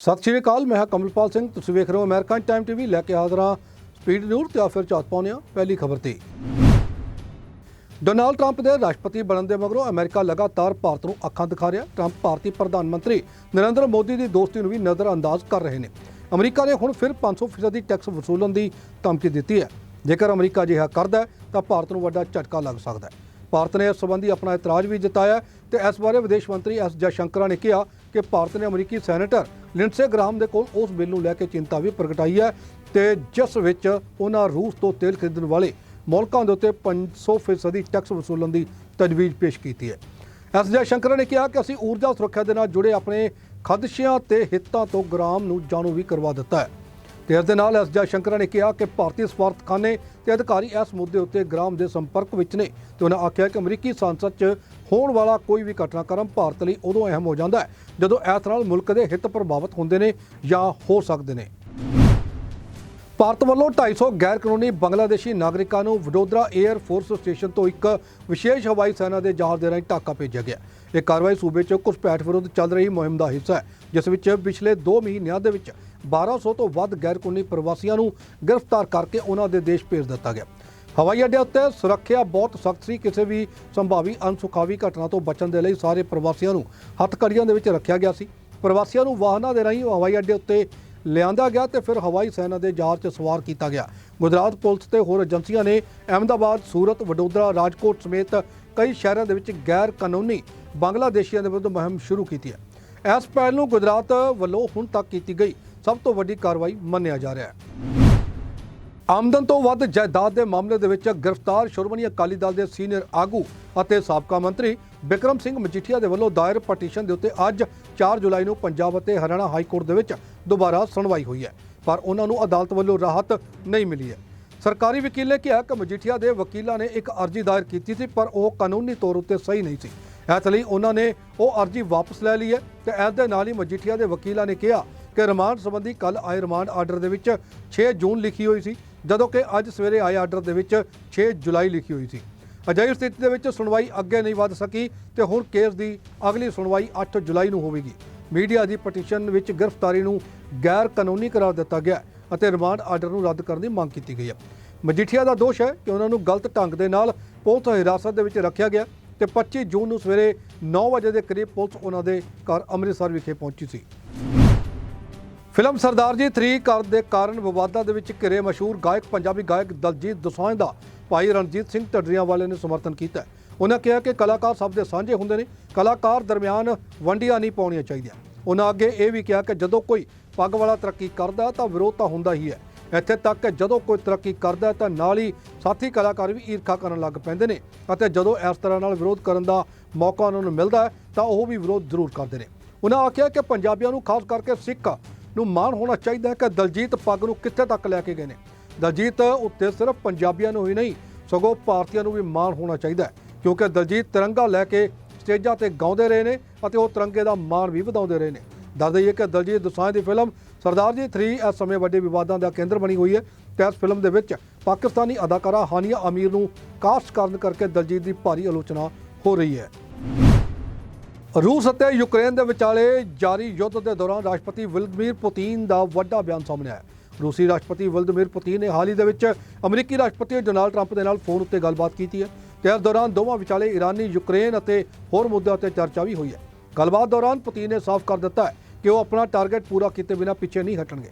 ਸਤਿ ਸ਼੍ਰੀ ਅਕਾਲ, ਮੈਂ ਹਾਂ ਕਮਲਪਾਲ ਸਿੰਘ। ਤੁਸੀਂ ਵੇਖ ਰਹੇ ਹੋ ਅਮਰੀਕਨ ਟਾਈਮ ਟੀਵੀ ਲੈ ਕੇ ਹਾਜ਼ਰ ਹਾਂ ਸਪੀਡ ਨਿਊਜ਼ ਤੇ ਆ ਫਿਰ ਝਾਤ ਪਾਉਂਦੇ ਹਾਂ ਪਹਿਲੀ ਖਬਰ ਤੇ। ਡੋਨਾਲਡ ਟਰੰਪ ਦੇ ਰਾਸ਼ਟਰਪਤੀ ਬਣਨ ਦੇ ਮਗਰੋਂ ਅਮਰੀਕਾ ਲਗਾਤਾਰ ਭਾਰਤ ਨੂੰ ਅੱਖਾਂ ਦਿਖਾ ਰਿਹਾ ਟਰੰਪ ਭਾਰਤੀ ਪ੍ਰਧਾਨ ਮੰਤਰੀ ਨਰਿੰਦਰ ਮੋਦੀ ਦੀ ਦੋਸਤੀ ਨੂੰ ਵੀ ਨਜ਼ਰਅੰਦਾਜ਼ ਕਰ ਰਹੇ ਨੇ। ਅਮਰੀਕਾ ਨੇ ਹੁਣ ਫਿਰ 500% ਦੀ ਟੈਕਸ ਵਸੂਲਣ ਦੀ ਧਮਕੀ ਦਿੱਤੀ ਹੈ। ਜੇਕਰ ਅਮਰੀਕਾ ਅਜਿਹਾ ਕਰਦਾ ਹੈ ਤਾਂ ਭਾਰਤ ਨੂੰ ਵੱਡਾ ਝਟਕਾ ਲੱਗ ਸਕਦਾ ਹੈ। ਭਾਰਤ ਨੇ ਇਸ ਸੰਬੰਧੀ ਆਪਣਾ ਇਤਰਾਜ਼ ਵੀ ਜਤਾਇਆ ਹੈ ਤੇ ਇਸ ਬਾਰੇ ਵਿਦੇਸ਼ ਮੰਤਰੀ ਐਸ ਜੈਸ਼ੰਕਰਾ ਨੇ ਕਿਹਾ ਕਿ ਭਾਰਤ ਨੇ ਅਮਰੀਕੀ ਸੈਨੇਟਰ ਲਿੰਡਸੇ ਗ੍ਰਾਮ ਦੇ ਕੋਲ ਉਸ ਬਿੱਲ ਨੂੰ ਲੈ ਕੇ ਚਿੰਤਾ ਵੀ ਪ੍ਰਗਟਾਈ ਹੈ ਤੇ ਜਿਸ ਵਿੱਚ ਉਹਨਾਂ ਰੂਸ ਤੋਂ ਤੇਲ ਖਰੀਦਣ ਵਾਲੇ ਮੁਲਕਾਂ ਦੇ ਉੱਤੇ 500% ਦੀ ਟੈਕਸ ਵਸੂਲਣ ਦੀ ਤਜਵੀਜ਼ ਪੇਸ਼ ਕੀਤੀ ਹੈ। ਐਸ ਜੈਸ਼ੰਕਰ ਨੇ ਕਿਹਾ ਕਿ ਅਸੀਂ ਊਰਜਾ ਸੁਰੱਖਿਆ ਦੇ ਨਾਲ ਜੁੜੇ ਆਪਣੇ ਖਦਸ਼ਿਆਂ ਤੇ ਹਿੱਤਾਂ ਤੋਂ ਗ੍ਰਾਮ ਨੂੰ ਜਾਣੂ ਵੀ ਕਰਵਾ ਦਿੱਤਾ ਹੈ। ਤੇ ਇਸ ਦੇ ਨਾਲ ਐਸ ਜੈਸ਼ੰਕਰ ਨੇ ਕਿਹਾ ਕਿ ਭਾਰਤੀ ਸਫਾਰਤਖਾਨੇ ਤੇ ਅਧਿਕਾਰੀ ਇਸ ਮੁੱਦੇ ਉੱਤੇ ਗ੍ਰਾਮ ਦੇ ਸੰਪਰਕ ਵਿੱਚ ਨੇ ਤੇ ਉਹਨਾਂ ਆਖਿਆ ਕਿ ਅਮਰੀਕੀ ਸੰਸਦ 'ਚ ਹੋਣ ਵਾਲਾ ਕੋਈ ਵੀ ਘਟਨਾਕ੍ਰਮ ਭਾਰਤ ਲਈ ਉਦੋਂ ਅਹਿਮ ਹੋ ਜਾਂਦਾ ਹੈ ਜਦੋਂ ਇਸ ਨਾਲ ਮੁਲਕ ਦੇ ਹਿੱਤ ਪ੍ਰਭਾਵਿਤ ਹੁੰਦੇ ਨੇ ਜਾਂ ਹੋ ਸਕਦੇ ਨੇ। ਭਾਰਤ ਵੱਲੋਂ 250 ਗੈਰ ਕਾਨੂੰਨੀ ਬੰਗਲਾਦੇਸ਼ੀ ਨਾਗਰਿਕਾਂ ਨੂੰ ਵਡੋਦਰਾ 에ਅਰ ਫੋਰਸ ਸਟੇਸ਼ਨ ਤੋਂ ਇੱਕ ਵਿਸ਼ੇਸ਼ ਹਵਾਈ ਸੈਨਾ ਦੇ ਜਹਾਜ਼ ਦੇ ਰਾਹੀਂ ਢਾਕਾ ਭੇਜਿਆ ਗਿਆ। ਇਹ ਕਾਰਵਾਈ ਸੂਬੇ 'ਚ ਘੁਸਪੈਠ ਵਿਰੁੱਧ ਚੱਲ ਰਹੀ ਮੁਹਿੰਮ ਦਾ ਹਿੱਸਾ ਹੈ, ਜਿਸ ਵਿੱਚ ਪਿਛਲੇ 2 ਮਹੀਨਿਆਂ ਦੇ ਵਿੱਚ 1200 ਤੋਂ ਵੱਧ ਗੈਰ ਕਾਨੂੰਨੀ ਪ੍ਰਵਾਸੀਆਂ ਨੂੰ ਗ੍ਰਿਫਤਾਰ ਕਰਕੇ ਉਹਨਾਂ ਦੇ ਦੇਸ਼ ਭੇਜ ਦਿੱਤਾ ਗਿਆ। ਹਵਾਈ ਅੱਡੇ ਉੱਤੇ ਸੁਰੱਖਿਆ ਬਹੁਤ ਸਖਤ ਸੀ, ਕਿਸੇ ਵੀ ਸੰਭਾਵੀ ਅਨਸੁਖਾਵੀ ਘਟਨਾ ਤੋਂ ਬਚਣ ਦੇ ਲਈ ਸਾਰੇ ਪ੍ਰਵਾਸੀਆਂ ਨੂੰ ਹੱਥਕੜੀਆਂ ਦੇ ਵਿੱਚ ਰੱਖਿਆ ਗਿਆ ਸੀ। ਪ੍ਰਵਾਸੀਆਂ ਨੂੰ ਵਾਹਨਾਂ ਦੇ ਰਾਹੀਂ ਹਵਾਈ ਅੱਡੇ ਉੱਤੇ ਲਿਆਂਦਾ ਗਿਆ ਤੇ ਫਿਰ ਹਵਾਈ ਸੈਨਾ ਦੇ ਜਹਾਜ਼ 'ਚ ਸਵਾਰ ਕੀਤਾ ਗਿਆ। ਗੁਜਰਾਤ ਪੁਲਿਸ ਤੇ ਹੋਰ ਏਜੰਸੀਆਂ ਨੇ ਅਹਿਮਦਾਬਾਦ, ਸੂਰਤ, ਵਡੋਦਰਾ, ਰਾਜਕੋਟ ਸਮੇਤ ਕਈ ਸ਼ਹਿਰਾਂ ਦੇ ਵਿੱਚ ਗੈਰ ਕਾਨੂੰਨੀ ਬੰਗਲਾਦੇਸ਼ੀਆਂ ਦੇ ਵਿਰੁੱਧ ਮੁਹਿੰਮ ਸ਼ੁਰੂ ਕੀਤੀ ਹੈ। ਇਸ ਪਹਿਲ ਨੂੰ ਗੁਜਰਾਤ ਵੱਲੋਂ ਹੁਣ ਤੱਕ ਕੀਤੀ ਗਈ। ਸਭ ਤੋਂ ਵੱਡੀ ਕਾਰਵਾਈ ਮੰਨਿਆ ਜਾ ਰਿਹਾ ਹੈ। ਆਮਦਨ ਤੋਂ ਵੱਧ ਜਾਇਦਾਦ ਦੇ ਮਾਮਲੇ ਦੇ ਵਿੱਚ ਗ੍ਰਿਫਤਾਰ ਸ਼੍ਰੋਮਣੀ ਅਕਾਲੀ ਦਲ ਦੇ ਸੀਨੀਅਰ ਆਗੂ ਅਤੇ ਸਾਬਕਾ ਮੰਤਰੀ ਬਿਕਰਮ ਸਿੰਘ ਮਜੀਠੀਆ ਦੇ ਵੱਲੋਂ ਦਾਇਰ ਪਟੀਸ਼ਨ ਦੇ ਉੱਤੇ ਅੱਜ 4 ਜੁਲਾਈ ਨੂੰ ਪੰਜਾਬ ਅਤੇ ਹਰਿਆਣਾ ਹਾਈ ਕੋਰਟ ਦੇ ਵਿੱਚ ਦੁਬਾਰਾ ਸੁਣਵਾਈ ਹੋਈ ਹੈ, ਪਰ ਉਹਨਾਂ ਨੂੰ ਅਦਾਲਤ ਵੱਲੋਂ ਰਾਹਤ ਨਹੀਂ ਮਿਲੀ ਹੈ। ਸਰਕਾਰੀ ਵਕੀਲ ਨੇ ਕਿਹਾ ਕਿ ਮਜੀਠੀਆ ਦੇ ਵਕੀਲਾਂ ਨੇ ਇੱਕ ਅਰਜ਼ੀ ਦਾਇਰ ਕੀਤੀ ਸੀ, ਪਰ ਉਹ ਕਾਨੂੰਨੀ ਤੌਰ ਉੱਤੇ ਸਹੀ ਨਹੀਂ ਸੀ। ਇਸ ਲਈ ਉਹਨਾਂ ਨੇ ਉਹ ਅਰਜ਼ੀ ਵਾਪਸ ਲੈ ਲਈ ਹੈ ਤੇ ਇਸ ਦੇ ਨਾਲ ਹੀ ਮਜੀਠੀਆ ਦੇ ਵਕੀਲਾਂ ਨੇ ਕਿਹਾ ਕਿ ਰਿਮਾਂਡ ਸੰਬੰਧੀ ਕੱਲ ਆਏ ਰਿਮਾਂਡ ਆਰਡਰ ਦੇ ਵਿੱਚ 6 ਜੂਨ ਲਿਖੀ ਹੋਈ ਸੀ। ਜਦੋਂ ਕਿ ਅੱਜ ਸਵੇਰੇ ਆਏ ਆਰਡਰ ਦੇ ਵਿੱਚ 6 ਜੁਲਾਈ ਲਿਖੀ ਹੋਈ ਸੀ। ਅਜਿਹੀ ਸਥਿਤੀ ਦੇ ਵਿੱਚ ਸੁਣਵਾਈ ਅੱਗੇ ਨਹੀਂ ਵਧ ਸਕੀ ਤੇ ਹੁਣ ਕੇਸ ਦੀ ਅਗਲੀ ਸੁਣਵਾਈ 8 ਜੁਲਾਈ ਨੂੰ ਹੋਵੇਗੀ। ਮੀਡੀਆ ਦੀ ਪਟੀਸ਼ਨ ਵਿੱਚ ਗ੍ਰਿਫਤਾਰੀ ਨੂੰ ਗੈਰ ਕਾਨੂੰਨੀ ਕਰਾਰ ਦਿੱਤਾ ਗਿਆ ਅਤੇ ਰਿਮਾਂਡ ਆਰਡਰ ਨੂੰ ਰੱਦ ਕਰਨ ਦੀ ਮੰਗ ਕੀਤੀ ਗਈ ਹੈ। ਮਜੀਠੀਆ ਦਾ ਦੋਸ਼ ਹੈ ਕਿ ਉਹਨਾਂ ਨੂੰ ਗਲਤ ਢੰਗ ਦੇ ਨਾਲ ਪੁਲਿਸ ਹਿਰਾਸਤ ਦੇ ਵਿੱਚ ਰੱਖਿਆ ਗਿਆ ਤੇ 25 ਜੂਨ ਨੂੰ ਸਵੇਰੇ 9 ਵਜੇ ਦੇ ਕਰੀਬ ਪੁਲਿਸ ਉਹਨਾਂ ਦੇ ਘਰ ਅੰਮ੍ਰਿਤਸਰ ਵਿਖੇ ਪਹੁੰਚੀ ਸੀ। ਫਿਲਮ ਸਰਦਾਰ ਜੀ 3 ਕਰ ਦੇ ਕਾਰਨ ਵਿਵਾਦਾਂ ਦੇ ਵਿੱਚ ਘਿਰੇ ਮਸ਼ਹੂਰ ਗਾਇਕ, ਪੰਜਾਬੀ ਗਾਇਕ ਦਲਜੀਤ ਦੋਸਾਂਝ ਦਾ ਭਾਈ ਰਣਜੀਤ ਸਿੰਘ ਢੱਡਰੀਆਂ ਵਾਲੇ ਨੇ ਸਮਰਥਨ ਕੀਤਾ ਉਹਨਾਂ ਕਿਹਾ ਕਿ ਕਲਾਕਾਰ ਸਭ ਦੇ ਸਾਂਝੇ ਹੁੰਦੇ ਨੇ, ਕਲਾਕਾਰ ਦਰਮਿਆਨ ਵੰਡੀਆਂ ਨਹੀਂ ਪਾਉਣੀਆਂ ਚਾਹੀਦੀਆਂ। ਉਹਨਾਂ ਅੱਗੇ ਇਹ ਵੀ ਕਿਹਾ ਕਿ ਜਦੋਂ ਕੋਈ ਪੱਗ ਵਾਲਾ ਤਰੱਕੀ ਕਰਦਾ ਤਾਂ ਵਿਰੋਧ ਤਾਂ ਹੁੰਦਾ ਹੀ ਹੈ। ਇੱਥੇ ਤੱਕ ਕਿ ਜਦੋਂ ਕੋਈ ਤਰੱਕੀ ਕਰਦਾ ਤਾਂ ਨਾਲ ਹੀ ਸਾਥੀ ਕਲਾਕਾਰ ਵੀ ਈਰਖਾ ਕਰਨ ਲੱਗ ਪੈਂਦੇ ਨੇ ਅਤੇ ਜਦੋਂ ਇਸ ਤਰ੍ਹਾਂ ਨਾਲ ਵਿਰੋਧ ਕਰਨ ਦਾ ਮੌਕਾ ਉਹਨਾਂ ਨੂੰ ਮਿਲਦਾ ਹੈ ਤਾਂ ਉਹ ਵੀ ਵਿਰੋਧ ਜ਼ਰੂਰ ਕਰਦੇ ਨੇ। ਉਹਨਾਂ ਆਖਿਆ ਕਿ ਪੰਜਾਬੀਆਂ ਨੂੰ ਖਾਸ ਕਰਕੇ ਸਿੱਖ ਨੂੰ ਮਾਣ ਹੋਣਾ ਚਾਹੀਦਾ ਹੈ ਕਿ ਦਲਜੀਤ ਪੱਗ ਨੂੰ ਕਿੱਥੇ ਤੱਕ ਲੈ ਕੇ ਗਏ ਨੇ। ਦਲਜੀਤ ਉੱਤੇ ਸਿਰਫ ਪੰਜਾਬੀਆਂ ਨੂੰ ਹੀ ਨਹੀਂ, ਸਗੋਂ ਭਾਰਤੀਆਂ ਨੂੰ ਵੀ ਮਾਣ ਹੋਣਾ ਚਾਹੀਦਾ ਹੈ, ਕਿਉਂਕਿ ਦਲਜੀਤ ਤਿਰੰਗਾ ਲੈ ਕੇ ਸਟੇਜਾਂ ਤੇ ਗਾਉਂਦੇ ਰਹੇ ਨੇ ਅਤੇ ਉਹ ਤਿਰੰਗੇ ਦਾ ਮਾਣ ਵੀ ਵਧਾਉਂਦੇ ਰਹੇ ਨੇ। ਦੱਸ ਦਈਏ ਕਿ ਦਲਜੀਤ ਦੋਸਾਂਝ ਦੀ ਫਿਲਮ ਸਰਦਾਰ ਜੀ 3 ਇਸ ਸਮੇਂ ਵੱਡੇ ਵਿਵਾਦਾਂ ਦਾ ਕੇਂਦਰ ਬਣੀ ਹੋਈ ਹੈ। ਤੇ ਇਸ ਫਿਲਮ ਦੇ ਵਿੱਚ ਪਾਕਿਸਤਾਨੀ ਅਦਾਕਾਰਾ ਹਾਨੀਆ ਅਮੀਰ ਨੂੰ ਕਾਸਟ ਕਰਨ ਕਰਕੇ ਦਲਜੀਤ ਦੀ ਭਾਰੀ ਆਲੋਚਨਾ ਹੋ ਰਹੀ ਹੈ। ਰੂਸ ਅਤੇ ਯੂਕਰੇਨ ਦੇ ਵਿਚਾਲੇ ਜਾਰੀ ਯੁੱਧ ਦੇ ਦੌਰਾਨ ਰਾਸ਼ਟਰਪਤੀ ਵਲਦੀਮੀਰ ਪੁਤਿਨ ਦਾ ਵੱਡਾ ਬਿਆਨ ਸਾਹਮਣੇ ਆਇਆ। ਰੂਸੀ ਰਾਸ਼ਟਰਪਤੀ ਵਲਦੀਮੀਰ ਪੁਤਿਨ ਨੇ ਹਾਲ ਹੀ ਦੇ ਵਿੱਚ ਅਮਰੀਕੀ ਰਾਸ਼ਟਰਪਤੀ ਡੋਨਾਲਡ ਟਰੰਪ ਦੇ ਨਾਲ ਫੋਨ ਉੱਤੇ ਗੱਲਬਾਤ ਕੀਤੀ ਹੈ। ਤੇ ਇਸ ਦੌਰਾਨ ਦੋਵਾਂ ਵਿਚਾਲੇ ਈਰਾਨੀ ਯੂਕਰੇਨ ਅਤੇ ਹੋਰ ਮੁੱਦਿਆਂ ਉੱਤੇ ਚਰਚਾ ਵੀ ਹੋਈ ਹੈ। ਗੱਲਬਾਤ ਦੌਰਾਨ ਪੁਤਿਨ ਨੇ ਸਾਫ਼ ਕਰ ਦਿੱਤਾ ਹੈ ਕਿ ਉਹ ਆਪਣਾ ਟਾਰਗੇਟ ਪੂਰਾ ਕੀਤੇ ਬਿਨਾਂ ਪਿੱਛੇ ਨਹੀਂ ਹਟਣਗੇ।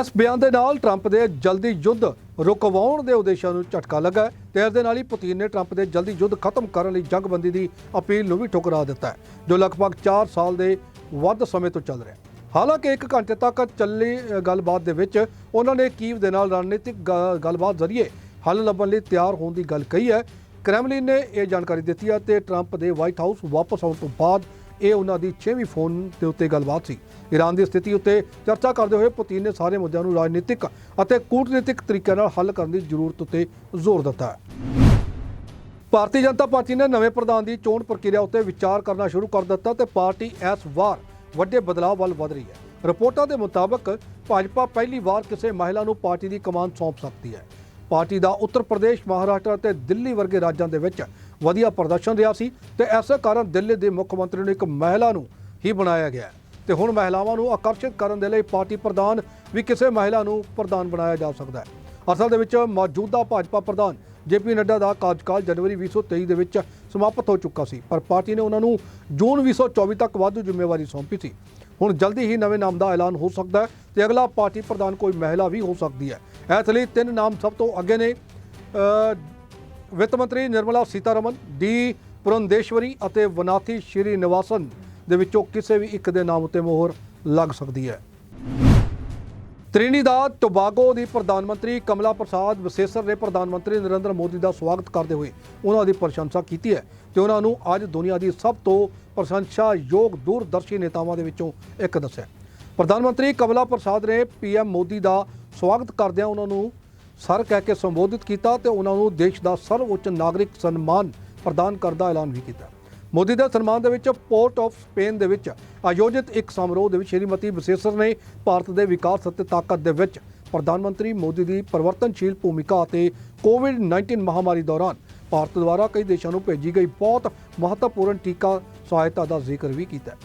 ਇਸ ਬਿਆਨ ਦੇ ਨਾਲ ਟਰੰਪ ਦੇ ਜਲਦੀ ਯੁੱਧ ਰੁਕਵਾਉਣ ਦੇ ਉਦੇਸ਼ਾਂ ਨੂੰ ਝਟਕਾ ਲੱਗਾ ਹੈ ਤੇ ਇਸ ਦੇ ਨਾਲ ਹੀ ਪੁਤਿਨ ਨੇ ਟਰੰਪ ਦੇ ਜਲਦੀ ਯੁੱਧ ਖਤਮ ਕਰਨ ਲਈ ਜੰਗਬੰਦੀ ਦੀ ਅਪੀਲ ਨੂੰ ਵੀ ਠੁਕਰਾ ਦਿੱਤਾ ਹੈ, ਜੋ ਲਗਭਗ 4 ਸਾਲ ਦੇ ਵੱਧ ਸਮੇਂ ਤੋਂ ਚੱਲ ਰਿਹਾ ਹੈ। ਹਾਲਾਂਕਿ 1 ਘੰਟੇ ਤੱਕ ਚੱਲੀ ਗੱਲਬਾਤ ਦੇ ਵਿੱਚ ਉਹਨਾਂ ਨੇ ਕੀਵ ਦੇ ਨਾਲ ਰਣਨੀਤਿਕ ਗ- ਗੱਲਬਾਤ ਜ਼ਰੀਏ ਹੱਲ ਲੱਭਣ ਲਈ ਤਿਆਰ ਹੋਣ ਦੀ ਗੱਲ ਕਹੀ ਹੈ। ਕ੍ਰੈਮਲਿਨ ਨੇ ਇਹ ਜਾਣਕਾਰੀ ਦਿੱਤੀ ਹੈ ਤੇ ਟਰੰਪ ਦੇ ਵਾਈਟ ਹਾਊਸ ਵਾਪਸ ਆਉਣ ਤੋਂ ਬਾਅਦ ਇਹ ਉਹਨਾਂ ਦੀ 6ਵੀਂ ਫੋਨ ਦੇ ਉੱਤੇ ਗੱਲਬਾਤ ਸੀ। ਈਰਾਨ ਦੀ ਸਥਿਤੀ ਉੱਤੇ ਚਰਚਾ ਕਰਦੇ ਹੋਏ ਪੁਤਿਨ ਨੇ ਸਾਰੇ ਮੁੱਦਿਆਂ ਨੂੰ ਰਾਜਨੀਤਿਕ ਅਤੇ ਕੂਟਨੀਤਿਕ ਤਰੀਕੇ ਨਾਲ ਹੱਲ ਕਰਨ ਦੀ ਜ਼ਰੂਰਤ ਉੱਤੇ ਜ਼ੋਰ ਦਿੱਤਾ। ਹੈ ਭਾਰਤੀ ਜਨਤਾ ਪਾਰਟੀ ਨੇ ਨਵੇਂ ਪ੍ਰਧਾਨ ਦੀ ਚੋਣ ਪ੍ਰਕਿਰਿਆ ਉੱਤੇ ਵਿਚਾਰ ਕਰਨਾ ਸ਼ੁਰੂ ਕਰ ਦਿੱਤਾ ਤੇ ਪਾਰਟੀ ਇਸ ਵਾਰ ਵੱਡੇ ਬਦਲਾਅ ਵੱਲ ਵਧ ਰਹੀ ਹੈ। ਰਿਪੋਰਟਾਂ ਦੇ ਮੁਤਾਬਕ ਭਾਜਪਾ ਪਹਿਲੀ ਵਾਰ ਕਿਸੇ ਮਹਿਲਾ ਨੂੰ ਪਾਰਟੀ ਦੀ ਕਮਾਨ ਸੌਂਪ ਸਕਦੀ ਹੈ। ਪਾਰਟੀ ਦਾ ਉੱਤਰ ਪ੍ਰਦੇਸ਼, ਮਹਾਰਾਸ਼ਟਰ ਅਤੇ ਦਿੱਲੀ ਵਰਗੇ ਰਾਜਾਂ ਦੇ ਵਿੱਚ ਵਧੀਆ ਪ੍ਰਦਰਸ਼ਨ ਰਿਹਾ ਸੀ ਤੇ ਐਸੇ ਕਾਰਨ ਦਿੱਲੀ ਦੇ ਮੁੱਖ ਮੰਤਰੀ ਨੂੰ ਇੱਕ ਮਹਿਲਾ ਨੂੰ ਹੀ ਬਣਾਇਆ ਗਿਆ ਹੈ। ਤੇ ਹੁਣ ਮਹਿਲਾਵਾਂ ਨੂੰ ਆਕਰਸ਼ਿਤ ਕਰਨ ਦੇ ਲਈ ਪਾਰਟੀ ਪ੍ਰਧਾਨ ਵੀ ਕਿਸੇ ਮਹਿਲਾ ਨੂੰ ਪ੍ਰਧਾਨ ਬਣਾਇਆ ਜਾ ਸਕਦਾ ਹੈ। ਅਸਲ ਦੇ ਵਿੱਚ ਮੌਜੂਦਾ ਭਾਜਪਾ ਪ੍ਰਧਾਨ ਜੇਪੀ ਨੱਡਾ ਦਾ ਕਾਰਜਕਾਲ ਜਨਵਰੀ 2023 ਦੇ ਵਿੱਚ ਸਮਾਪਤ ਹੋ ਚੁੱਕਾ ਸੀ, ਪਰ ਪਾਰਟੀ ਨੇ ਉਹਨਾਂ ਨੂੰ ਜੂਨ 2024 ਤੱਕ ਵਾਧੂ ਜ਼ਿੰਮੇਵਾਰੀ ਸੌਂਪੀ ਸੀ। ਹੁਣ ਜਲਦੀ ਹੀ ਨਵੇਂ ਨਾਮ ਦਾ ਐਲਾਨ ਹੋ ਸਕਦਾ ਹੈ ਤੇ ਅਗਲਾ ਪਾਰਟੀ ਪ੍ਰਧਾਨ ਕੋਈ ਮਹਿਲਾ ਵੀ ਹੋ ਸਕਦੀ ਹੈ। ਇਸ ਲਈ ਤਿੰਨ ਨਾਮ ਸਭ ਤੋਂ ਅੱਗੇ ਨੇ ਵਿੱਤ ਮੰਤਰੀ ਨਿਰਮਲਾ ਸੀਤਾਰਮਨ, ਡੀ. ਪੁਰੰਦੇਸ਼ਵਰੀ ਅਤੇ ਵਨਾਥੀ ਸ਼੍ਰੀ ਨਿਵਾਸਨ ਦੇ ਵਿੱਚੋਂ ਕਿਸੇ ਵੀ ਇੱਕ ਦੇ ਨਾਮ ਉੱਤੇ ਮੋਹਰ ਲੱਗ ਸਕਦੀ ਹੈ। ਤ੍ਰਿਨੀਦਾਦ ਟੋਬਾਗੋ ਦੀ ਪ੍ਰਧਾਨ ਮੰਤਰੀ ਕਮਲਾ ਪ੍ਰਸਾਦ ਵਿਸੇਸਰ ਨੇ ਪ੍ਰਧਾਨ ਮੰਤਰੀ ਨਰਿੰਦਰ ਮੋਦੀ ਦਾ ਸਵਾਗਤ ਕਰਦੇ ਹੋਏ ਉਹਨਾਂ ਦੀ ਪ੍ਰਸ਼ੰਸਾ ਕੀਤੀ ਹੈ ਤੇ ਉਹਨਾਂ ਨੂੰ ਅੱਜ ਦੁਨੀਆ ਦੀ ਸਭ ਤੋਂ ਪ੍ਰਸ਼ੰਸਾਯੋਗ ਦੂਰਦਰਸ਼ੀ ਨੇਤਾਵਾਂ ਦੇ ਵਿੱਚੋਂ ਇੱਕ ਦੱਸਿਆ। ਪ੍ਰਧਾਨ ਮੰਤਰੀ ਕਮਲਾ ਪ੍ਰਸਾਦ ਨੇ ਪੀਐਮ ਮੋਦੀ ਦਾ ਸਵਾਗਤ ਕਰਦਿਆਂ ਉਹਨਾਂ ਨੂੰ ਸਰ ਕਹਿ ਕੇ ਸੰਬੋਧਿਤ ਕੀਤਾ ਤੇ ਉਹਨਾਂ ਨੂੰ ਦੇਸ਼ ਦਾ ਸਰਵਉੱਚ ਨਾਗਰਿਕ ਸਨਮਾਨ ਪ੍ਰਦਾਨ ਕਰਨ ਦਾ ਐਲਾਨ ਵੀ ਕੀਤਾ। ਮੋਦੀ ਦੇ ਸਨਮਾਨ ਦੇ ਵਿੱਚ ਪੋਰਟ ਆਫ ਸਪੇਨ ਦੇ ਵਿੱਚ ਆਯੋਜਿਤ ਇੱਕ ਸਮਾਰੋਹ ਦੇ ਵਿੱਚ ਸ਼੍ਰੀਮਤੀ ਵਿਸੇਸਰ ਨੇ ਭਾਰਤ ਦੇ ਵਿਕਾਸ ਅਤੇ ਤਾਕਤ ਦੇ ਵਿੱਚ ਪ੍ਰਧਾਨ ਮੰਤਰੀ ਮੋਦੀ ਦੀ ਪਰਿਵਰਤਨਸ਼ੀਲ ਭੂਮਿਕਾ ਅਤੇ ਕੋਵਿਡ-19 ਮਹਾਮਾਰੀ ਦੌਰਾਨ ਭਾਰਤ ਦੁਆਰਾ ਕਈ ਦੇਸ਼ਾਂ ਨੂੰ ਭੇਜੀ ਗਈ ਬਹੁਤ ਮਹੱਤਵਪੂਰਨ ਟੀਕਾ ਸਹਾਇਤਾ ਦਾ ਜ਼ਿਕਰ ਵੀ ਕੀਤਾ।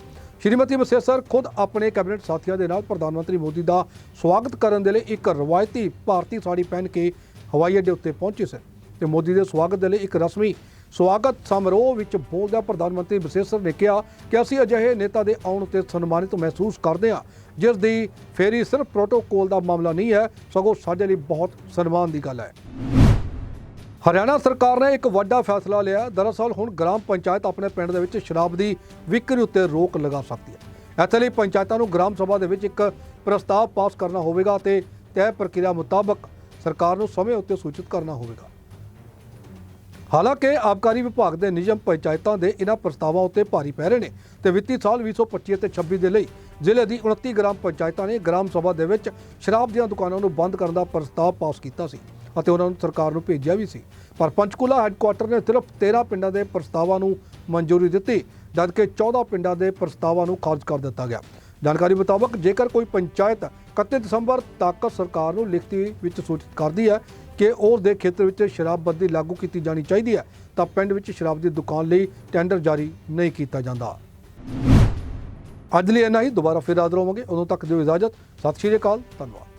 ਸ਼੍ਰੀਮਤੀ ਮਸੇਸਰ ਖੁਦ ਆਪਣੇ ਕੈਬਨਿਟ ਸਾਥੀਆਂ ਦੇ ਨਾਲ ਪ੍ਰਧਾਨ ਮੰਤਰੀ ਮੋਦੀ ਦਾ ਸਵਾਗਤ ਕਰਨ ਦੇ ਲਈ ਇੱਕ ਰਵਾਇਤੀ ਭਾਰਤੀ ਸਾੜੀ ਪਹਿਨ ਕੇ ਹਵਾਈ ਅੱਡੇ ਉੱਤੇ ਪਹੁੰਚੇ ਸਨ ਤੇ ਮੋਦੀ ਦੇ ਸਵਾਗਤ ਦੇ ਲਈ ਇੱਕ ਰਸਮੀ ਸਵਾਗਤ ਸਮਾਰੋਹ ਵਿੱਚ ਬੋਲਦਿਆਂ ਪ੍ਰਧਾਨ ਮੰਤਰੀ ਵਿਸੇਸਰ ਨੇ ਕਿਹਾ ਕਿ ਅਸੀਂ ਅਜਿਹੇ ਨੇਤਾ ਦੇ ਆਉਣ ਉੱਤੇ ਸਨਮਾਨਿਤ ਮਹਿਸੂਸ ਕਰਦੇ ਹਾਂ, ਜਿਸ ਦੀ ਫੇਰੀ ਸਿਰਫ ਪ੍ਰੋਟੋਕੋਲ ਦਾ ਮਾਮਲਾ ਨਹੀਂ ਹੈ, ਸਗੋਂ ਸਾਡੇ ਲਈ ਬਹੁਤ ਸਨਮਾਨ ਦੀ ਗੱਲ ਹੈ। ਹਰਿਆਣਾ ਸਰਕਾਰ ਨੇ ਇੱਕ ਵੱਡਾ ਫੈਸਲਾ ਲਿਆ। ਦਰਅਸਲ ਹੁਣ ਗ੍ਰਾਮ ਪੰਚਾਇਤ ਆਪਣੇ ਪਿੰਡ ਦੇ ਵਿੱਚ ਸ਼ਰਾਬ ਦੀ ਵਿਕਰੀ ਉੱਤੇ ਰੋਕ ਲਗਾ ਸਕਦੀ ਹੈ। ਇਸ ਲਈ ਪੰਚਾਇਤਾਂ ਨੂੰ ਗ੍ਰਾਮ ਸਭਾ ਦੇ ਵਿੱਚ ਇੱਕ ਪ੍ਰਸਤਾਵ ਪਾਸ ਕਰਨਾ ਹੋਵੇਗਾ ਤੇ ਤੈਅ ਪ੍ਰਕਿਰਿਆ ਮੁਤਾਬਕ ਸਰਕਾਰ ਨੂੰ ਸਮੇਂ ਉੱਤੇ ਸੂਚਿਤ ਕਰਨਾ ਹੋਵੇਗਾ। ਹਾਲਾਂਕਿ ਆਬਕਾਰੀ ਵਿਭਾਗ ਦੇ ਨਿਯਮ ਪੰਚਾਇਤਾਂ ਦੇ ਇਹਨਾਂ ਪ੍ਰਸਤਾਵਾਂ ਉੱਤੇ ਭਾਰੀ ਪੈ ਰਹੇ ਨੇ ਤੇ ਵਿੱਤੀ ਸਾਲ 2025 ਅਤੇ 26 ਦੇ ਲਈ ਜ਼ਿਲ੍ਹੇ ਦੀ 29 ਗ੍ਰਾਮ ਪੰਚਾਇਤਾਂ ਨੇ ਗ੍ਰਾਮ ਸਭਾ ਦੇ ਵਿੱਚ ਸ਼ਰਾਬ ਦੀਆਂ ਦੁਕਾਨਾਂ ਨੂੰ ਬੰਦ ਕਰਨ ਦਾ ਪ੍ਰਸਤਾਵ ਪਾਸ ਕੀਤਾ ਸੀ। ਅਤੇ ਉਹਨਾਂ ਨੂੰ ਸਰਕਾਰ ਨੂੰ ਭੇਜਿਆ ਵੀ ਸੀ। ਪਰ ਪੰਚਕੂਲਾ ਹੈੱਡਕੁਆਟਰ ਨੇ ਸਿਰਫ 13 ਪਿੰਡਾਂ ਦੇ ਪ੍ਰਸਤਾਵਾਂ ਨੂੰ ਮਨਜ਼ੂਰੀ ਦਿੱਤੀ, ਜਦਕਿ 14 ਪਿੰਡਾਂ ਦੇ ਪ੍ਰਸਤਾਵਾਂ ਨੂੰ ਖਾਰਜ ਕਰ ਦਿੱਤਾ ਗਿਆ। ਜਾਣਕਾਰੀ ਮੁਤਾਬਕ, ਜੇਕਰ ਕੋਈ ਪੰਚਾਇਤ 31 ਦਸੰਬਰ ਤੱਕ ਸਰਕਾਰ ਨੂੰ ਲਿਖਤੀ ਵਿੱਚ ਸੂਚਿਤ ਕਰਦੀ ਹੈ ਕਿ ਉਸ ਦੇ ਖੇਤਰ ਵਿੱਚ ਸ਼ਰਾਬਬੰਦੀ ਲਾਗੂ ਕੀਤੀ ਜਾਣੀ ਚਾਹੀਦੀ ਹੈ, ਤਾਂ ਪਿੰਡ ਵਿੱਚ ਸ਼ਰਾਬ ਦੀ ਦੁਕਾਨ ਲਈ ਟੈਂਡਰ ਜਾਰੀ ਨਹੀਂ ਕੀਤਾ ਜਾਂਦਾ। ਅੱਜ ਲਈ ਇੰਨਾ ਹੀ, ਦੁਬਾਰਾ ਫਿਰ ਹਾਜ਼ਰ ਹੋਵਾਂਗੇ। ਉਦੋਂ ਤੱਕ ਦਿਓ ਇਜਾਜ਼ਤ। ਸਤਿ ਸ਼੍ਰੀ ਅਕਾਲ। ਧੰਨਵਾਦ।